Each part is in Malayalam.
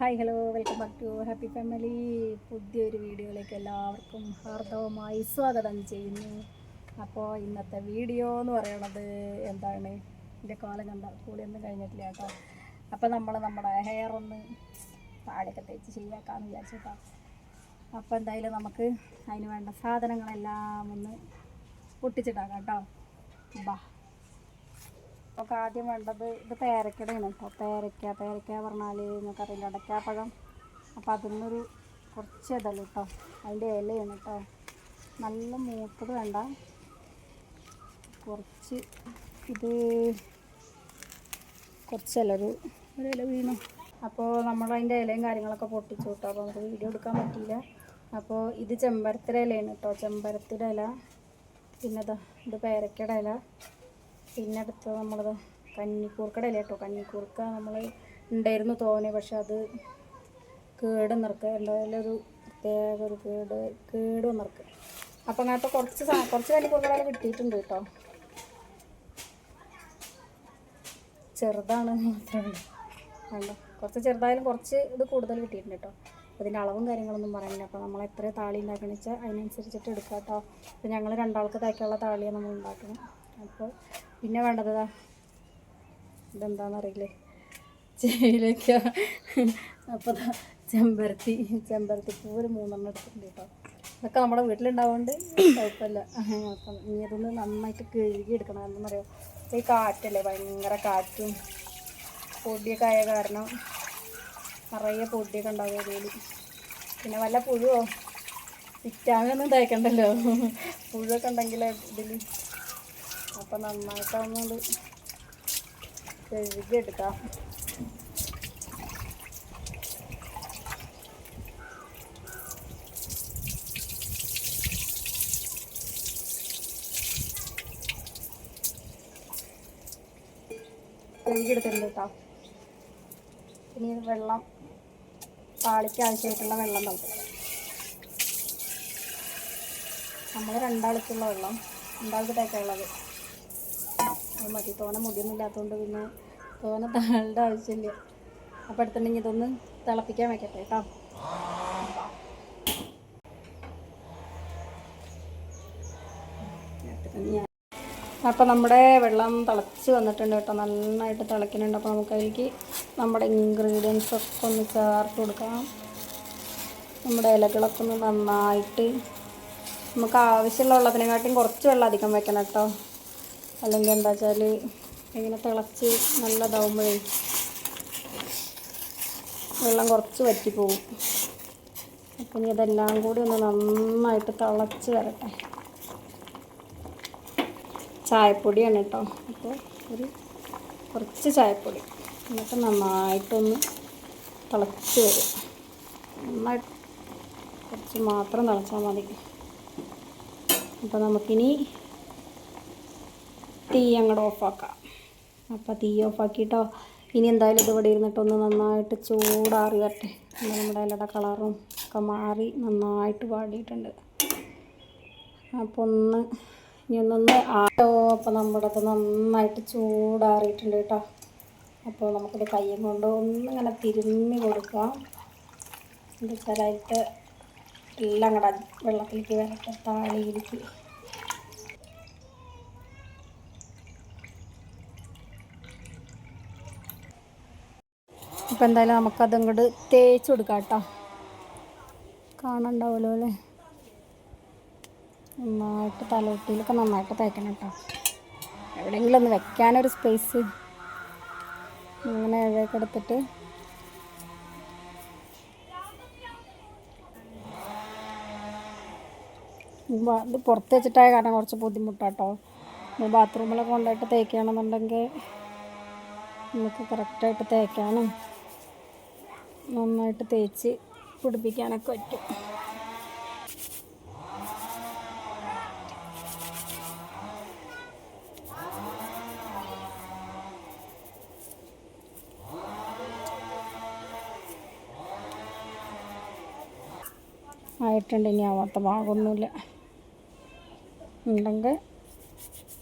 Hi hello welcome back to happy family പുതിയൊരു വീഡിയോയിലേക്ക് എല്ലാവർക്കും ഹാർദവമായി സ്വാഗതം ചെയ്യുന്നു. അപ്പോൾ ഇന്നത്തെ വീഡിയോ എന്ന് പറയണത് എന്താണ്? എന്റെ കാലം കണ്ട കൂടിയൊന്നും കഴിഞ്ഞിട്ടില്ല കേട്ടോ. അപ്പോൾ നമ്മൾ നമ്മുടെ ഹെയർ ഒന്ന് താഴെയൊക്കെ തേച്ച് ശരിയാക്കാമെന്ന് വിചാരിച്ചിട്ടോ അപ്പോൾ എന്തായാലും നമുക്ക് അതിന് വേണ്ട സാധനങ്ങളെല്ലാം ഒന്ന് പൊട്ടിച്ചിട്ടാക്കാം കേട്ടോ. ബാ. അപ്പോൾ ആദ്യം വേണ്ടത് ഇത് പേരക്കടയാണ്. കേട്ടോ പേരക്ക പേരക്ക പറഞ്ഞാൽ അറിയില്ല. അടയ്ക്കാപ്പഴം അപ്പോൾ അതിൽ നിന്നൊരു കുറച്ച് ഇതല്ല കേട്ടോ അതിന്റെ ഇലയാണ് കേട്ടോ നല്ല മൂത്തത് വേണ്ട. കുറച്ച് ഇത് കുറച്ചല്ല ഒരു ഒരു ഇല വീണു. അപ്പോൾ നമ്മൾ അതിന്റെ ഇലയും കാര്യങ്ങളൊക്കെ പൊട്ടിച്ചു കേട്ടോ അപ്പോൾ നമുക്ക് വീഡിയോ എടുക്കാൻ പറ്റിയില്ല. അപ്പോൾ ഇത് ചെമ്പരത്തിന്റെ ഇലയാണ് കേട്ടോ ചെമ്പരത്തിന്റെ ഇല. പിന്നെ ഇത് പേരക്കയുടെ ഇല. പിന്നെ അടുത്തത് നമ്മളത് കഞ്ഞിക്കൂർക്കടയില്ല കേട്ടോ കഞ്ഞിക്കൂർക്ക നമ്മൾ ഉണ്ടായിരുന്നു തോനെ പക്ഷെ അത് കേട് നിറക്കുക എന്തായാലും ഒരു പ്രത്യേക ഒരു കേട് കേട് നിറക്കുക അപ്പം അങ്ങനത്തെ കുറച്ച് കുറച്ച് കഞ്ഞിക്കൂർക്കട കിട്ടിയിട്ടുണ്ട് കേട്ടോ. ചെറുതാണ് വേണ്ട കുറച്ച് ചെറുതായാലും കുറച്ച് ഇത് കൂടുതൽ കിട്ടിയിട്ടുണ്ട് കേട്ടോ. അതിന്റെ അളവും കാര്യങ്ങളൊന്നും പറയുന്നില്ല. അപ്പോൾ നമ്മൾ എത്ര താളി ഉണ്ടാക്കണമെന്ന് വെച്ചാൽ അതിനനുസരിച്ചിട്ട് എടുക്കാം കേട്ടോ അപ്പോൾ ഞങ്ങൾ രണ്ടാൾക്ക് തയ്ക്കാനുള്ള താളിയാണ് നമ്മൾ ഉണ്ടാക്കണം. അപ്പോൾ പിന്നെ വേണ്ടത് ഇതെന്താണെന്നറിയില്ലേ ചേലക്ക അപ്പോൾ ചെമ്പരത്തി ചെമ്പരത്തി പൂര് മൂന്നെണ്ണം എടുത്തിട്ടുണ്ട് കേട്ടോ. ഇതൊക്കെ നമ്മുടെ വീട്ടിലുണ്ടാവുകൊണ്ട് കുഴപ്പമില്ല. ഇനി അതൊന്ന് നന്നായിട്ട് കഴുകി എടുക്കണം. എന്താണെന്നറിയോ ഈ കാറ്റല്ലേ? ഭയങ്കര കാറ്റും പൊടിയൊക്കെ ആയ കാരണം നിറയെ പൊടിയൊക്കെ ഉണ്ടാവും അതിൽ പിന്നെ വല്ല പുഴുവോ? വിറ്റാമിനൊന്നും തയ്ക്കണ്ടല്ലോ പുഴുവൊക്കെ ഉണ്ടെങ്കിൽ ഇതിൽ അപ്പം നന്നായിട്ടൊന്നുകൊണ്ട് കഴുകിയെടുക്കാം. കഴുകിയെടുത്തിട്ടുണ്ട് ഇനി വെള്ളം താളിക്ക് ആവശ്യമായിട്ടുള്ള വെള്ളം നൽകും നമ്മൾ രണ്ടാൾക്കുള്ള വെള്ളം. രണ്ടാൾക്ക് തേക്കാനുള്ളത് അത് മതി. തോന മുടിയൊന്നും ഇല്ലാത്തതുകൊണ്ട് പിന്നെ തോന താഴേണ്ട ആവശ്യമില്ല. അപ്പോൾ അടുത്തുണ്ടെങ്കിൽ ഇതൊന്ന് തിളപ്പിക്കാൻ വെക്കട്ടെ കേട്ടോ. അപ്പോൾ നമ്മുടെ വെള്ളം തിളച്ച് വന്നിട്ടുണ്ട് കേട്ടോ. നന്നായിട്ട് തിളയ്ക്കുന്നുണ്ട്. അപ്പോൾ നമുക്ക് അതിലേക്ക് നമ്മുടെ ഇൻഗ്രീഡിയൻസ് ഒക്കെ ഒന്ന് ചേർത്ത് കൊടുക്കാം. നമ്മുടെ ഇലകളൊക്കെ ഒന്ന് നന്നായിട്ട് നമുക്ക് ആവശ്യമുള്ള വെള്ളത്തിനെക്കാട്ടിയും കുറച്ച് വെള്ളം അധികം വെക്കണം കേട്ടോ. അല്ലെങ്കിൽ എന്താ വെച്ചാൽ ഇങ്ങനെ തിളച്ച് നല്ലതാവുമ്പോഴേ വെള്ളം കുറച്ച് വറ്റിപ്പോവും. അപ്പം ഇനി ഇതെല്ലാം കൂടി ഒന്ന് നന്നായിട്ട് തിളച്ച് വരട്ടെ. ചായപ്പൊടിയാണ് കേട്ടോ. അപ്പോൾ ഒരു കുറച്ച് ചായപ്പൊടി. എന്നിട്ട് നന്നായിട്ടൊന്ന് തിളച്ച് വരും. നന്നായിട്ട് കുറച്ച് മാത്രം തിളച്ചാൽ മതി. അപ്പോൾ നമുക്കിനി തീ അങ്ങോട്ട് ഓഫാക്കാം. അപ്പോൾ തീ ഓഫാക്കിയിട്ടോ ഇനി എന്തായാലും ഇത് ഇവിടെ ഇരുന്നിട്ടൊന്ന് നന്നായിട്ട് ചൂടാറി വരട്ടെ. നമ്മുടെ ഇലയുടെ കളറും ഒക്കെ മാറി നന്നായിട്ട് വാടിയിട്ടുണ്ട്. അപ്പോൾ ഒന്ന് ഇനി ഒന്നൊന്ന് ആട്ടോ അപ്പോൾ നമ്മുടെ അത് നന്നായിട്ട് ചൂടാറിയിട്ടുണ്ട് കേട്ടോ. അപ്പോൾ നമുക്കിത് കയ്യും കൊണ്ട് ഒന്നിങ്ങനെ തിരുമ്മി കൊടുക്കാം. എന്താ അതിലത്തെ എല്ലാം കൂടെ വെള്ളത്തിലേക്ക് വരട്ടെ താളിയിലേക്ക് ഇപ്പം എന്തായാലും നമുക്കത് ഇങ്ങോട്ട് തേച്ച് കൊടുക്കാം കേട്ടോ. കാണണ്ടാവുമല്ലോ അല്ലേ? നന്നായിട്ട് തലയൊട്ടിയിലൊക്കെ നന്നായിട്ട് തേക്കണം കേട്ടോ. എവിടെയെങ്കിലും ഒന്ന് വെക്കാനൊരു സ്പേസ് അങ്ങനെ ഇഴയൊക്കെ എടുത്തിട്ട് ഇത് പുറത്ത് വെച്ചിട്ടായ കാരണം കുറച്ച് ബുദ്ധിമുട്ടാട്ടോ. ബാത്റൂമിലൊക്കെ കൊണ്ടുപോയിട്ട് തേക്കുകയാണെന്നുണ്ടെങ്കിൽ നമുക്ക് കറക്റ്റായിട്ട് തേക്കാനും നന്നായിട്ട് തേച്ച് പിടിപ്പിക്കാനൊക്കെ പറ്റും. ആയിട്ടുണ്ട് ഇനി ആവാത്ത ഭാഗമൊന്നുമില്ല. ഉണ്ടെങ്കിൽ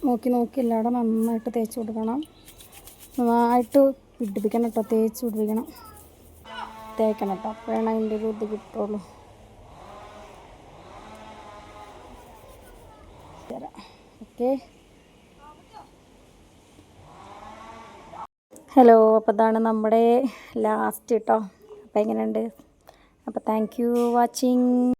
നോക്കി നോക്കി എല്ലാവിടെ നന്നായിട്ട് തേച്ച് കൊടുക്കണം. നന്നായിട്ട് പിടിപ്പിക്കണം കേട്ടോ തേച്ച് പിടിപ്പിക്കണം. തേക്കണം കേട്ടോ. അപ്പോഴാണ് അതിന്റെ ഒരു ഇത് കിട്ടുള്ളൂ. ഓക്കെ. ഹലോ അപ്പോൾ ഇതാണ് നമ്മുടെ ലാസ്റ്റ് കേട്ടോ. അപ്പോൾ എങ്ങനെയുണ്ട്? അപ്പോൾ താങ്ക് യു വാച്ചിങ്